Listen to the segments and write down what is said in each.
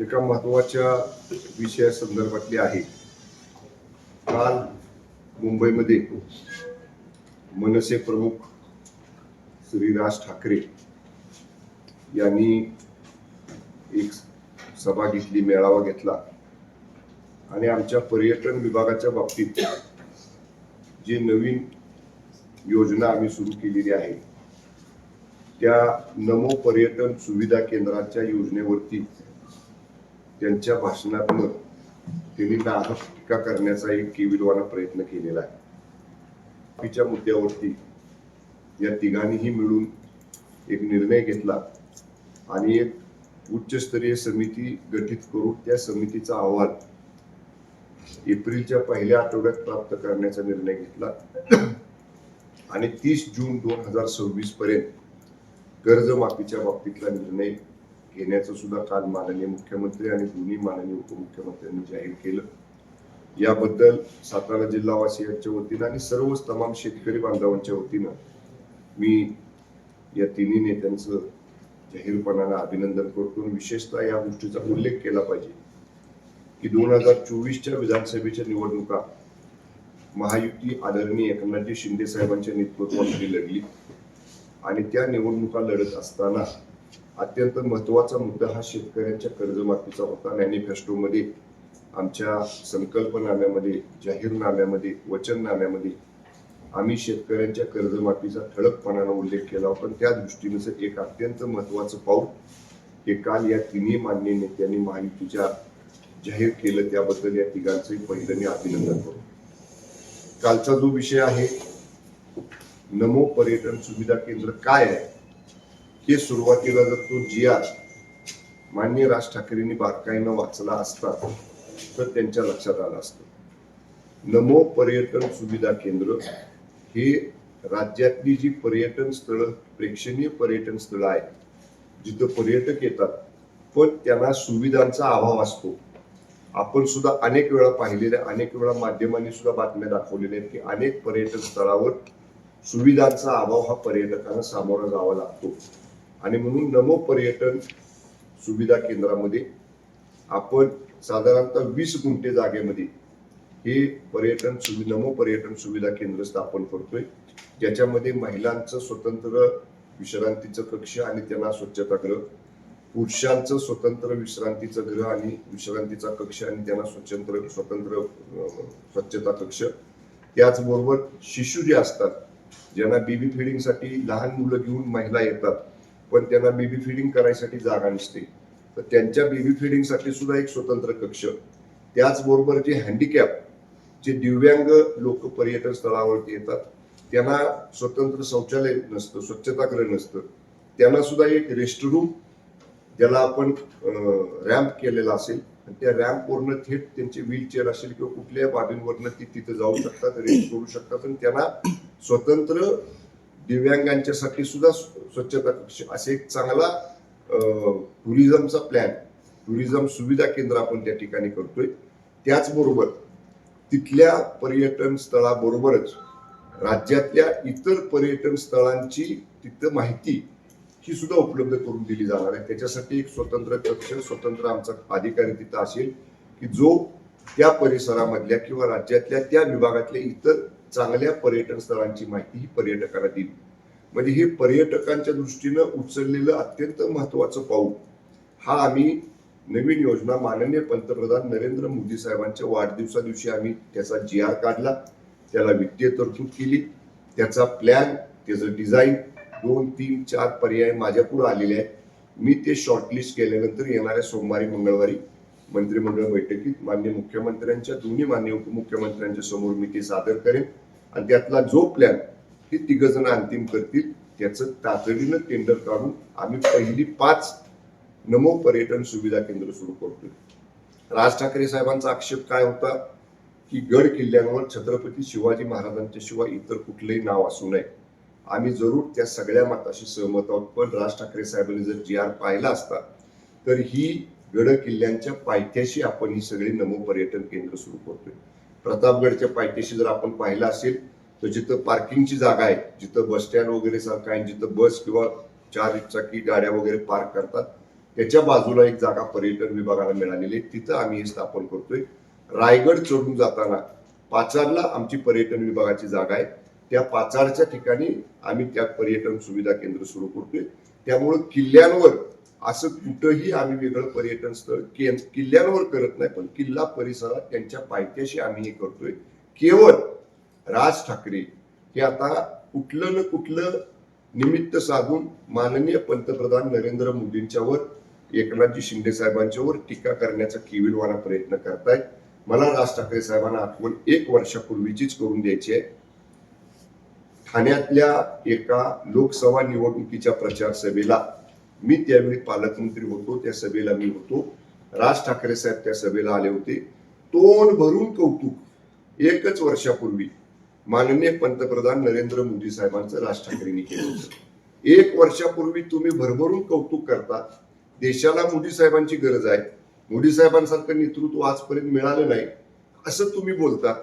एका महत्त्वाच्या विषयासंदर्भातली आहे. काल मुंबईमध्ये मनसे प्रमुख श्री राज ठाकरे यांनी एक सभा घेतली मेळावा घेतला. आणि आमच्या पर्यटन विभागाच्या बाबतीत जी नवीन योजना आम्ही सुरू केलेली आहे त्या नमो पर्यटन सुविधा केंद्राच्या योजनेवरती त्यांच्या भाषणातून त्यांनी नाहक टीका करण्याचा एक केविलवाना प्रयत्न केलेला आहे. बाकीच्या मुद्द्यावरती या तिघांनीही मिळून एक निर्णय घेतला आणि एक उच्चस्तरीय समिती गठीत करून त्या समितीचा अहवाल एप्रिलच्या पहिल्या आठवड्यात प्राप्त करण्याचा निर्णय घेतला. आणि तीस जून दोन हजार सव्वीस पर्यंत कर्जमाफीच्या बाबतीतला निर्णय घेण्याचं सुद्धा काल माननीय मुख्यमंत्री आणि दोन्ही माननीय उपमुख्यमंत्र्यांनी जाहीर केलं. याबद्दल सातारा जिल्हावासियांच्या वतीनं आणि सर्व तमाम शेतकरी बांधवांच्या वतीनं मी या तिन्ही नेत्यांचं जाहीरपणानं अभिनंदन करतो विशेषतः या गोष्टीचा उल्लेख केला पाहिजे की दोन हजार चोवीसच्या विधानसभेच्या निवडणुका महायुती आदरणीय एकनाथजी शिंदे साहेबांच्या नेतृत्वाखाली लढली आणि त्या निवडणुका लढत असताना अत्यंत महत्त्वाचा मुद्दा हा शेतकऱ्यांच्या कर्जमाफीचा होता मॅनिफेस्टोमध्ये आमच्या संकल्पनाम्यामध्ये जाहीरनाम्यामध्ये वचननाम्यामध्ये आम्ही शेतकऱ्यांच्या कर्जमाफीचा ठळकपणानं उल्लेख केला. होता त्या दृष्टीनं एक अत्यंत महत्वाचं पाऊल हे काल या तिन्ही मान्य नेत्यांनी माहितीच्या जाहीर केलं. त्याबद्दल या तिघांचंही पहिलं मी अभिनंदन करतो. कालचा जो विषय आहे नमो पर्यटन सुविधा केंद्र काय आहे? हे सुरुवातीला जर तो जिया माननीय राज ठाकरेंनी बारकाईनं वाचला असता तर त्यांच्या लक्षात आलं असतं. नमो पर्यटन सुविधा केंद्र हे राज्यातली जी पर्यटन स्थळं प्रेक्षणीय पर्यटन स्थळं आहेत जिथं पर्यटक येतात पण त्यांना सुविधांचा अभाव असतो. आपण सुद्धा अनेक वेळा पाहिलेल्या अनेक वेळा माध्यमांनी सुद्धा बातम्या दाखवलेल्या आहेत की अनेक पर्यटन स्थळावर सुविधांचा अभाव हा पर्यटकांना सामोरा जावा लागतो. आणि म्हणून नमो पर्यटन सुविधा केंद्रामध्ये आपण साधारणतः वीस गुंठे जागेमध्ये हे पर्यटन सुवि नमो पर्यटन सुविधा केंद्र स्थापन करतोय. ज्याच्यामध्ये महिलांचं स्वतंत्र विश्रांतीचं कक्ष आणि त्यांना स्वच्छतागृह पुरुषांचं स्वतंत्र विश्रांतीचं गृह आणि विश्रांतीचा कक्ष आणि त्यांना स्वतंत्र स्वतंत्र स्वच्छता कक्ष. त्याचबरोबर शिशू जे असतात ज्यांना बेबी फिडिंगसाठी लहान मुलं घेऊन महिला येतात पण त्यांना बेबी फिडिंग करायसाठी जागा नसते. तर त्यांच्या बेबी फिडिंगसाठी सुद्धा एक स्वतंत्र कक्ष. त्याचबरोबर जे हँडिकॅप जे दिव्यांग लोक पर्यटन स्थळावरती येतात त्यांना स्वतंत्र शौचालय नसतं स्वच्छतागृह नसतं. त्यांना सुद्धा एक रेस्टरूम ज्याला आपण रॅम्प केलेला असेल. आणि त्या रॅम्पवरनं थेट त्यांचे व्हीलचेअर असेल किंवा कुठल्याही बाबींवरनं ती तिथे जाऊ शकतात रेस्ट करू शकतात. आणि त्यांना स्वतंत्र दिव्यांगांच्यासाठी सुद्धा स्व- स्वच्छता कक्ष असे एक चांगला टुरिझमचा प्लॅन टुरिझम सुविधा केंद्र आपण त्या ठिकाणी करतोय. त्याचबरोबर तिथल्या पर्यटन स्थळाबरोबरच राज्यातल्या इतर पर्यटन स्थळांची तिथं माहिती ही सुद्धा उपलब्ध करून दिली जाणार आहे. त्याच्यासाठी एक स्वतंत्र कक्ष स्वतंत्र आमचा अधिकारी तिथं असेल की जो त्या परिसरामधल्या किंवा राज्यातल्या त्या विभागातल्या इतर चांगल्या पर्यटन स्थळांची माहिती ही पर्यटकांना दिली. म्हणजे हे पर्यटकांच्या दृष्टीनं उचललेलं अत्यंत महत्वाचं पाऊल. हा आम्ही नवीन योजना माननीय पंतप्रधान नरेंद्र मोदी साहेबांच्या वाढदिवसा दिवशी आम्ही त्याचा जी आर काढला त्याला वित्तीय तरतूद केली त्याचा प्लॅन त्याचं डिझाईन दोन तीन चार पर्याय माझ्यापुढे आलेले आहेत. मी ते शॉर्टलिस्ट केल्यानंतर येणाऱ्या सोमवारी मंगळवारी मंत्रिमंडळ बैठकीत मान्य मुख्यमंत्र्यांच्या दोन्ही मान्य उपमुख्यमंत्र्यांच्या समोर मी ते सादर करेन. आणि त्यातला जो प्लॅन हे तिघ जण अंतिम करतील त्याचं तातडीनं टेंडर काढून आम्ही पहिली पाच नमो पर्यटन सुविधा केंद्र सुरू करतोय. राज ठाकरे साहेबांचा आक्षेप काय होता? की गड किल्ल्यांवर छत्रपती शिवाजी महाराजांच्या शिवाय इतर कुठलंही नाव असू नये. आम्ही जरूर त्या सगळ्या मताशी सहमत आहोत. पण राज ठाकरे साहेबांनी जर जी आर पाहिला असता तर ही गड किल्ल्यांच्या पायथ्याशी आपण ही सगळी नमो पर्यटन केंद्र सुरू करतोय. प्रतापगडच्या पायथ्याशी जर आपण पाहिलं असेल तर जिथं पार्किंगची जागा आहे जिथं बस स्टँड वगैरे सारखं आहे जिथं बस किंवा चार चाकी गाड्या वगैरे पार्क करतात त्याच्या बाजूला एक जागा पर्यटन विभागाला मिळालेली आहे. तिथं आम्ही हे स्थापन करतोय. रायगड चढून जाताना पाचारला आमची पर्यटन विभागाची जागा आहे. त्या पाचारच्या ठिकाणी आम्ही त्या पर्यटन सुविधा केंद्र सुरू करतोय. त्यामुळं किल्ल्यांवर असं कुठंही आम्ही वेगळं पर्यटन स्थळ किल्ल्यांवर करत नाही पण किल्ला परिसरात त्यांच्या पायथ्याशी आम्ही हे करतोय. केवळ राज ठाकरे हे आता कुठलं ना कुठलं निमित्त साधून माननीय पंतप्रधान नरेंद्र मोदींच्यावर एकनाथजी शिंदे साहेबांच्यावर टीका करण्याचा किविलवाना प्रयत्न करतायत. मला राज ठाकरे साहेबांना आठवण एक वर्षापूर्वीचीच करून द्यायची आहे. ठाण्यातल्या एका लोकसभा निवडणुकीच्या प्रचार सभेला मी त्यावेळी पालकमंत्री होतो त्या सभेला मी होतो. राज ठाकरे साहेब त्या सभेला आले होते. तोंड भरून कौतुक. एकच वर्षापूर्वी माननीय पंतप्रधान नरेंद्र मोदी साहेबांचं राज ठाकरेंनी केलं होतं. एक वर्षापूर्वी तुम्ही भरभरून कौतुक करता. देशाला मोदी साहेबांची गरज आहे. मोदी साहेबांसारखं नेतृत्व आजपर्यंत मिळालं नाही. असं तुम्ही बोलता.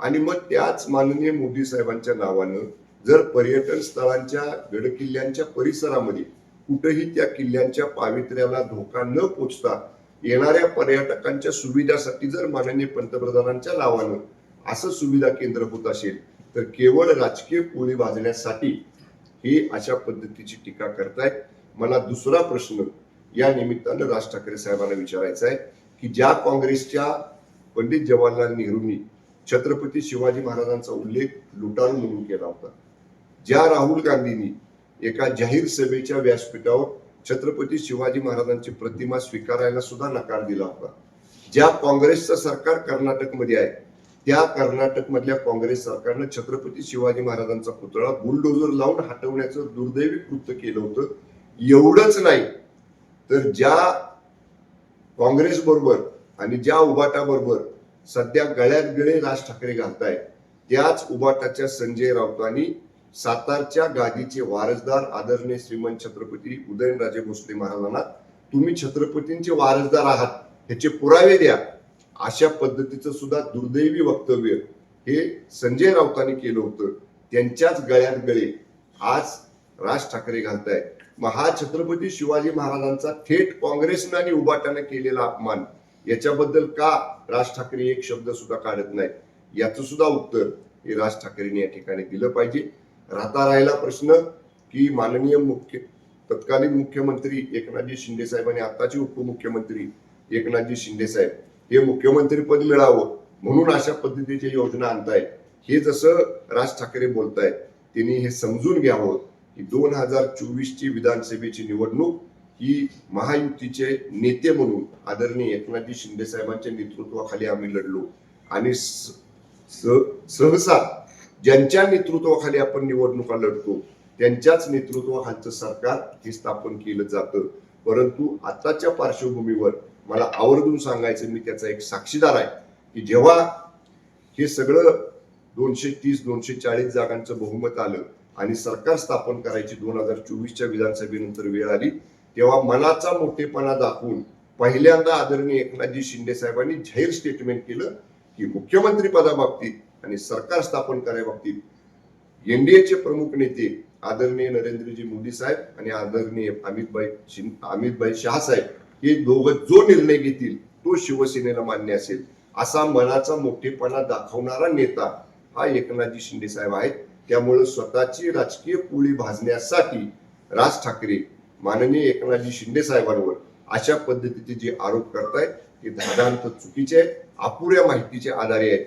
आणि मग त्याच माननीय मोदी साहेबांच्या नावानं जर पर्यटन स्थळांच्या गडकिल्ल्यांच्या परिसरामध्ये कुठेही त्या किल्ल्यांच्या पावित्र्याला धोका न पोचता येणाऱ्या पर्यटकांच्या सुविधासाठी जर माननीय पंतप्रधानांच्या नावानं असं सुविधा केंद्र होत असेल तर केवळ राजकीय पोळी भाजण्यासाठी हे अशा पद्धतीची टीका करतायत. मला दुसरा प्रश्न या निमित्तानं राज ठाकरे साहेबांना विचारायचा आहे की ज्या काँग्रेसच्या पंडित जवाहरलाल नेहरूंनी छत्रपती शिवाजी महाराजांचा उल्लेख लुटारू म्हणून केला होता ज्या राहुल गांधींनी एका जाहीर सभेच्या व्यासपीठावर छत्रपती शिवाजी महाराजांची प्रतिमा स्वीकारायला सुद्धा नकार दिला होता. ज्या काँग्रेसचं सरकार कर्नाटकमध्ये आहे त्या कर्नाटक मधल्या काँग्रेस सरकारनं छत्रपती शिवाजी महाराजांचा पुतळा बुलडोजर लावून हटवण्याचं दुर्दैवी कृत्य केलं होतं. एवढंच नाही तर ज्या काँग्रेस बरोबर आणि ज्या उभाटाबरोबर सध्या गळ्यात गळे राज ठाकरे घालतायत त्याच उबाटाच्या संजय राऊतांनी सातारच्या गादीचे वारसदार आदरणीय श्रीमंत छत्रपती उदयनराजे भोसले महाराजांना तुम्ही छत्रपतींचे वारसदार आहात ह्याचे पुरावे द्या. अशा पद्धतीचं सुद्धा दुर्दैवी वक्तव्य हे संजय राऊतांनी केलं होतं. त्यांच्याच गळ्यात गळे आज राज ठाकरे घालतायत मग हा छत्रपती शिवाजी महाराजांचा थेट काँग्रेसनं आणि उबाटानं केलेला अपमान याच्याबद्दल का राज ठाकरे एक शब्द सुद्धा काढत नाही? याचं सुद्धा उत्तर हे राज ठाकरेंनी या ठिकाणी दिलं पाहिजे. राहता राहिला प्रश्न की माननीय मुख्य तत्कालीन मुख्यमंत्री एकनाथजी शिंदे साहेब आणि आताचे उपमुख्यमंत्री एकनाथजी शिंदे साहेब हे मुख्यमंत्री पद मिळावं म्हणून अशा पद्धतीच्या योजना आणतायत. हे जसं राज ठाकरे बोलतायत त्यांनी हे समजून घ्यावं की दोन हजार चोवीस ची विधानसभेची निवडणूक ही महायुतीचे नेते म्हणून आदरणीय एकनाथजी शिंदे साहेबांच्या नेतृत्वाखाली आम्ही लढलो. आणि स- सहसा ज्यांच्या नेतृत्वाखाली आपण निवडणुका लढतो त्यांच्याच नेतृत्वाखालचं सरकार हे स्थापन केलं जातं. परंतु आताच्या पार्श्वभूमीवर मला आवर्जून सांगायचं मी त्याचा एक साक्षीदार आहे की जेव्हा हे सगळं दोनशे तीस दोनशे चाळीस जागांचं बहुमत आलं आणि सरकार स्थापन करायची दोन हजार चोवीसच्या विधानसभेनंतर वेळ आली तेव्हा मनाचा मोठेपणा दाखवून पहिल्यांदा आदरणीय एकनाथजी शिंदे साहेबांनी जाहीर स्टेटमेंट केलं की मुख्यमंत्री पदाबाबतीत आणि सरकार स्थापन कराबाबतीत एनडीएचे प्रमुख नेते आदरणीय नरेंद्रजी मोदी साहेब आणि आदरणीय अमितभाई अमितभाई शहा साहेब हे दोघं जो निर्णय घेतील तो शिवसेनेला मान्य असेल असा मनाचा मोठेपणा दाखवणारा नेता हा एकनाथजी शिंदे साहेब आहेत. त्यामुळे स्वतःची राजकीय पोळी भाजण्यासाठी राज ठाकरे माननीय एकनाथजी शिंदे साहेबांवर अशा पद्धतीचे जे आरोप करतायत ते धादांत चुकीचे आहेत अपुऱ्या माहितीचे आधारे आहेत.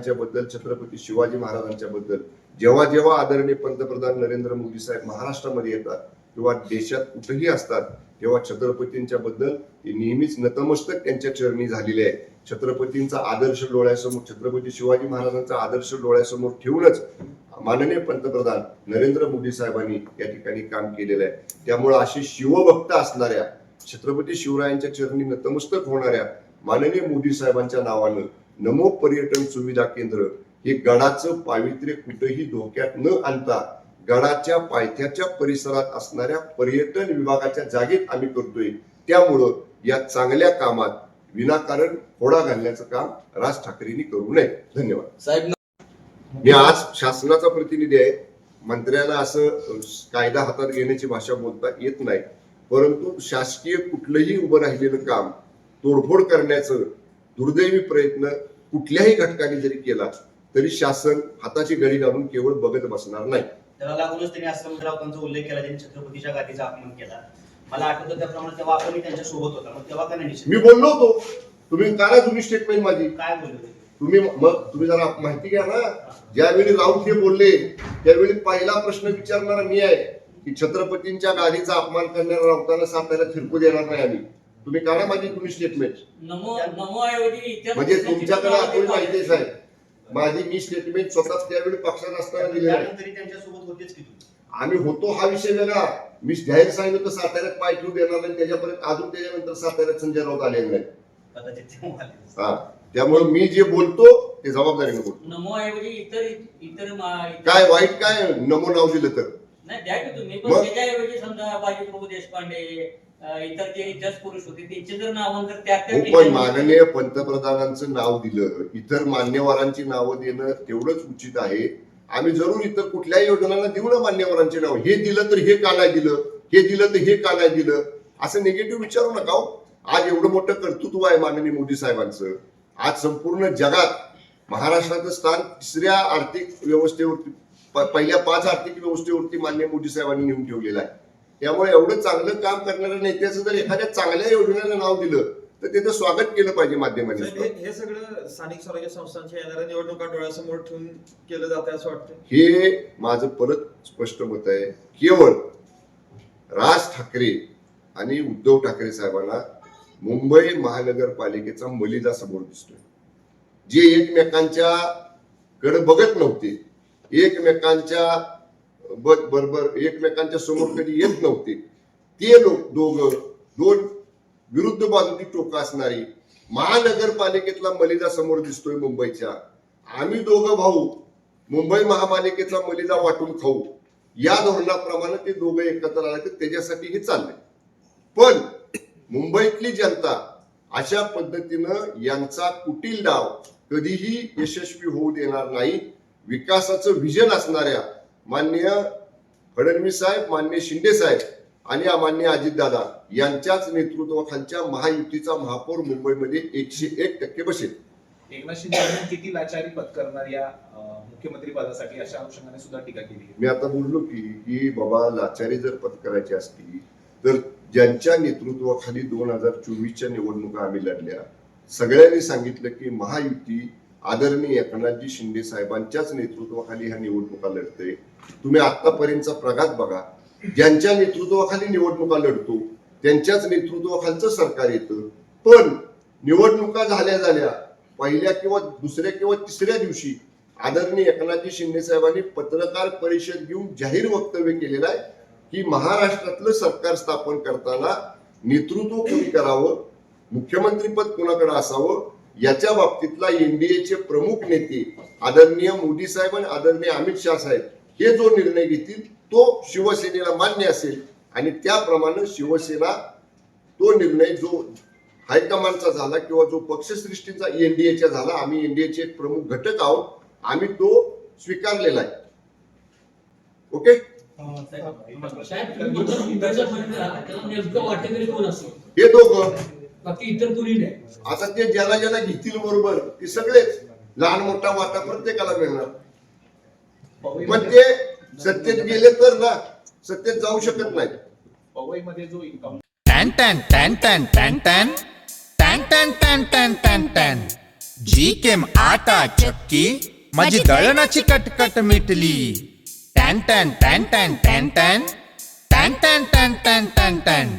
शिवरायांच्या बद्दल छत्रपती शिवाजी महाराजांच्या बद्दल जेव्हा जेव्हा आदरणीय पंतप्रधान नरेंद्र मोदी साहेब महाराष्ट्रामध्ये येतात किंवा देशात कुठेही असतात तेव्हा छत्रपतींच्या बद्दल ते नेहमीच नतमस्तक त्यांच्या चरणी झालेले आहे. छत्रपतींचा आदर्श डोळ्यासमोर छत्रपती शिवाजी महाराजांचा आदर्श डोळ्यासमोर ठेवूनच माननीय पंतप्रधान नरेंद्र मोदी साहेबांनी या ठिकाणी काम केलेलं आहे. त्यामुळे अशी शिवभक्त असणाऱ्या छत्रपती शिवरायांच्या चरणी नतमस्तक होणाऱ्या माननीय मोदी साहेबांच्या नावानं नमो पर्यटन सुविधा केंद्र हे गडाचं पावित्र्य कुठेही धोक्यात न आणता गडाच्या पायथ्याच्या परिसरात असणाऱ्या पर्यटन विभागाच्या जागेत आम्ही करतोय. त्यामुळं या चांगल्या कामात विनाकारण खोडा घालण्याचं काम राज ठाकरेंनी करू नये. धन्यवाद. साहेब मी आज शासनाचा प्रतिनिधी आहे. मंत्र्यांना असं कायदा हातात घेण्याची भाषा बोलता येत नाही. परंतु शासकीय कुठलंही उभं राहिलेलं काम तोडफोड करण्याचं दुर्दैवी प्रयत्न कुठल्याही घटकाने जरी केला तरी शासन हाताची गडी घालून केवळ बघत बसणार नाही. त्याला लागूनच त्यांनी आश्रम राऊतांचा उल्लेख केला त्यांनी छत्रपतीच्या गादीचा अपमान केला. मला आठवतं त्याप्रमाणे तेव्हा आपणही त्यांच्यासोबत होता मग तेव्हा निषेध मी बोललो होतो. तुम्ही काढा जुनी स्टेटमेंट माझी. काय बोलले? तुम्ही मग तुम्ही जरा माहिती घ्या ना. ज्यावेळी राऊत हे बोलले त्यावेळी पहिला प्रश्न विचारणारा मी आहे की छत्रपतींच्या गाडीचा अपमान करणाऱ्या राऊतांना साताऱ्याला फिरकू देणार नाही आम्ही. तुम्ही काढा माझी तुम्ही स्टेटमेंट नमो नमो ऐवजी इतर म्हणजे तुमच्याकडे आपण माहिती आहे. साहेब. माझी मी स्टेटमेंट स्वतः त्यावेळी पक्षात असताना दिलेलं आहे. त्यानंतरही त्यांच्यासोबत होतेच की तुम्ही? आम्ही होतो हा विषय वेगळा. मी जाहीर सांगितलं तर साताऱ्यात पाय ठेवू देणार नाही त्याच्यापर्यंत अजून त्याच्यानंतर साताऱ्यात संजय राऊत आलेले नाही. आले. हा. त्यामुळे मी जे बोलतो ते जबाबदारीने बोलतो. नमो ऐवजी इतर इतर काय वाईट काय? नमो नाव दिलं तर. नाही द्या की तुम्ही. पण मग? त्याच्याऐवजी समजा बाजीप्रभू देशपांडे इतर जे इतिहास पुरुष होते. त्यांचे जर नावं जर त्या हो पण माननीय पंतप्रधानांचं नाव दिलं इतर मान्यवरांची नावं देणं तेवढंच उचित आहे. आम्ही जरूर इतर कुठल्याही योजनांना देऊ ना मान्यवरांचे नाव. हे दिलं तर हे का नाही दिलं? हे दिलं तर हे का नाही दिलं? असं निगेटिव्ह विचारू नका हो. आज एवढं मोठं कर्तृत्व आहे माननीय मोदी साहेबांचं. आज संपूर्ण जगात महाराष्ट्राचं स्थान तिसऱ्या आर्थिक व्यवस्थेवरती पहिल्या पाच आर्थिक व्यवस्थेवरती माननीय मोदी साहेबांनी नेऊन ठेवलेलं आहे. त्यामुळे एवढं चांगलं काम करणाऱ्या नेत्याचं जर एखाद्या चांगल्या योजनेला नाव दिलं तर त्याचं स्वागत केलं पाहिजे माध्यमांनी. हे सगळं स्थानिक स्वराज्य संस्थांच्या येणाऱ्या निवडणुका डोळ्यासमोर ठेवून केलं जातं असं वाटतं हे माझं परत स्पष्ट मत आहे. केवळ राज ठाकरे आणि उद्धव ठाकरे साहेबांना मुंबई महानगरपालिकेचा मलिदा समोर दिसतोय. जे एकमेकांच्या कडे बघत नव्हते एकमेकांच्या बरोबर एकमेकांच्या समोर कधी येत नव्हते. ते लोक दोघं दोन विरुद्ध बाजूची टोक असणारी महानगरपालिकेतला मलिदा समोर दिसतोय मुंबईच्या आम्ही दोघं भाऊ मुंबई महापालिकेचा मलिदा वाटून खाऊ. या धोरणाप्रमाणे ते दोघं एकत्र आले तर त्याच्यासाठी हे चाललंय. पण मुंबईतली जनता अशा पद्धतीनं यांचा कुटील डाव कधीही यशस्वी होऊ देणार नाही. विकासाचं विजन असणाऱ्या माननीय फडणवीस साहेब मान्य शिंदे साहेब आणि मान्य अजितदादा यांच्याच नेतृत्वाखालच्या महायुतीचा महापौर मुंबईमध्ये एकशे एक टक्के बसेल. एकनाथ शिंदे किती लाचारी पत्करणार या मुख्यमंत्री पदासाठी अशा अनुषंगाने सुद्धा टीका केली मी आता बोललो की की बाबा लाचारी जर पत्करायची असती तर ज्यांच्या नेतृत्वाखाली दोन हजार चोवीसच्या निवडणुका आम्ही लढल्या सगळ्यांनी सांगितलं की महायुती आदरणीय एकनाथजी शिंदे साहेबांच्याच नेतृत्वाखाली ह्या निवडणुका लढते. तुम्ही आतापर्यंतचा प्रघात बघा. ज्यांच्या नेतृत्वाखाली निवडणुका लढतो त्यांच्याच नेतृत्वाखालचं सरकार येतं. पण निवडणुका झाल्या झाल्या पहिल्या किंवा दुसऱ्या किंवा तिसऱ्या दिवशी आदरणीय एकनाथजी शिंदे साहेबांनी पत्रकार परिषद घेऊन जाहीर वक्तव्य केलेलं आहे की महाराष्ट्रातलं सरकार स्थापन करताना नेतृत्व कोणी करावं? मुख्यमंत्रीपद कोणाकडे असावं? याच्या बाबतीतला एनडीएचे प्रमुख नेते आदरणीय मोदी साहेब आणि आदरणीय अमित शहा साहेब हे जो निर्णय घेतील तो शिवसेनेला मान्य असेल. आणि त्याप्रमाणे शिवसेना तो निर्णय जो हायकमांडचा झाला किंवा जो पक्षसृष्टीचा एनडीएचा झाला आम्ही एनडीएचे एक प्रमुख घटक आहोत आम्ही तो स्वीकारलेला आहे. ओके? हे दोघं. बाकी इतर कोणी नाही आता ते ज्याला ज्याला घेतील बरोबर ते सगळेच लहान मोठा वाटा प्रत्येकाला मिळणार पण ते सत्तेत गेले तर ना सत्तेत जाऊ शकत नाहीत पवईमध्ये जो इन्कम टॅन टॅन टॅन टॅन टॅन टॅन टॅन टॅन टॅन टॅन टॅन टॅन जी केम आटा चक्की माझी दळणाची कटकट मिटली टॅन टॅन टॅन टॅन टॅन टॅन टॅन टॅन टॅन टॅन टॅन टॅन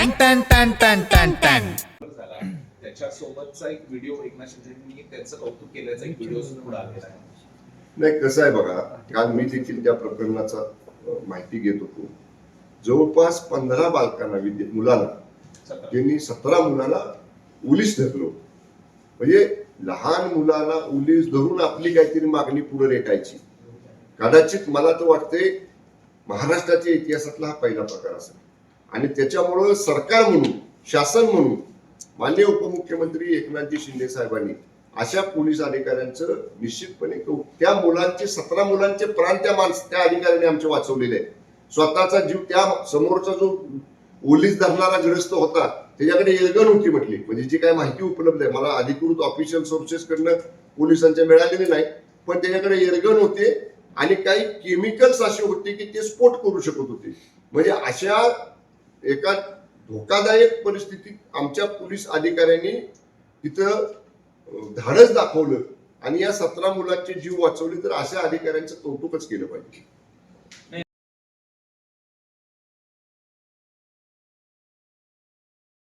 टॅन टॅन टॅन टॅन टॅन टॅन. त्याच्यासोबतचा एक व्हिडिओ एकनाथ शिंदेनी त्यांचं कौतुक केल्याचा एक व्हिडिओ पुढे आलेला आहे नाही कसं आहे बघा काल मी देखील त्या प्रकरणाचा माहिती घेत होतो. जवळपास पंधरा बालकांना विद्या मुलाला सतरा. त्यांनी सतरा मुलाला उलीस धरलो म्हणजे लहान मुलाला उलीस धरून आपली काहीतरी मागणी पुढे रेटायची कदाचित मला तर वाटते महाराष्ट्राच्या इतिहासातला हा पहिला प्रकार असेल. आणि त्याच्यामुळं सरकार म्हणून शासन म्हणून माननीय उपमुख्यमंत्री एकनाथजी शिंदे साहेबांनी अशा पोलीस अधिकाऱ्यांचं निश्चितपणे कौ- त्या मुलांचे सतरा मुलांचे प्राण त्या माणस त्या अधिकाऱ्याने आमचे वाचवलेले आहेत. स्वतःचा जीव त्या समोरचा जो पोलीस धरणारा ग्रस्त होता त्याच्याकडे एल्गन होती म्हटली. म्हणजे जी काय माहिती उपलब्ध आहे मला अधिकृत ऑफिशियल सोर्सेस कडनं पोलिसांच्या मिळालेली नाही पण त्याच्याकडे एल्गन होते आणि काही केमिकल्स असे होते की ते स्फोट करू शकत होते. म्हणजे अशा एका धोकादायक परिस्थितीत आमच्या पोलीस अधिकाऱ्यांनी तिथं धाडस दाखवलं आणि या सतरा मुलांचे जीव वाचवले तर अशा अधिकाऱ्यांचं कौतुकच केलं पाहिजे.